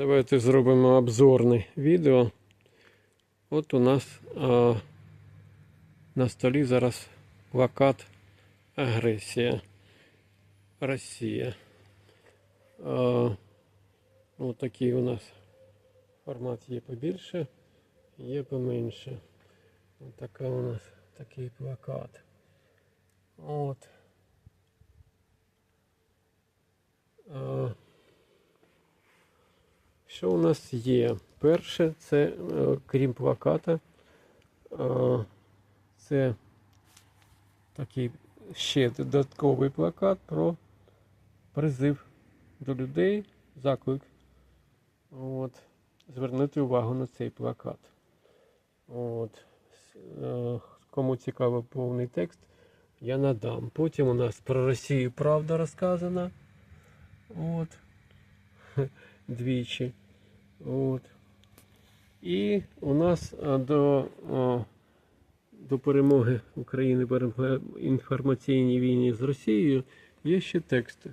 Давайте зробимо обзорне відео. От у нас а, на столі зараз плакат Агресія. Росія. А, ось такий у нас формат є побільше, є поменше. Ось така у нас такий плакат. От. Що у нас є? Перше, це, е, крім плаката, це такий ще додатковий плакат про призив до людей, заклик. От, звернути увагу на цей плакат. От, е, кому цікаво повний текст, я надам. Потім у нас про Росію правда розказана. От. Двічі. От. І у нас до, а, до перемоги України в інформаційній війні з Росією є ще текст е,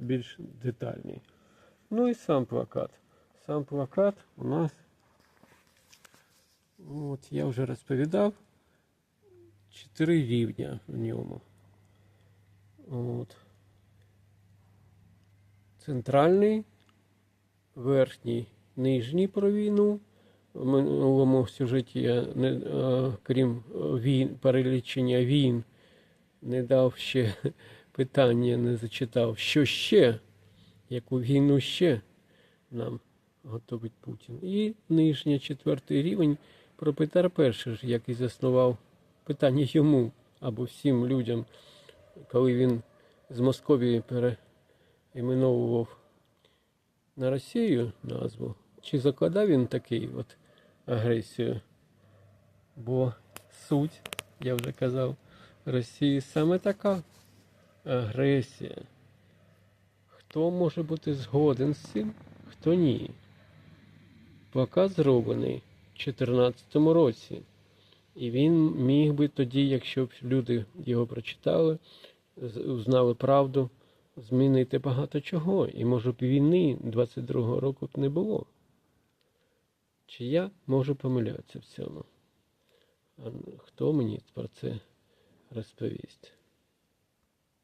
більш детальний. Ну і сам плакат. Сам плакат у нас, от я вже розповідав, чотири рівня в ньому. От. Центральний, верхній, нижній про війну. В минулому сюжеті я, не, е, крім війн, перелічення війн, не дав ще питання, не зачитав, що ще, яку війну ще нам готовить Путін. І нижній, четвертий рівень про Петра І, який заснував питання йому або всім людям, коли він з Московії переіменовував на Росію назву, чи закладав він такий от агресію? Бо суть, я вже казав, Росії саме така агресія. Хто може бути згоден з цим, хто ні. Плакат зроблений в 2014 році. І він міг би тоді, якщо б люди його прочитали, узнали правду, змінити багато чого. І може б війни 22-го року б не було. Чи я можу помилятися в цьому? А хто мені про це розповість?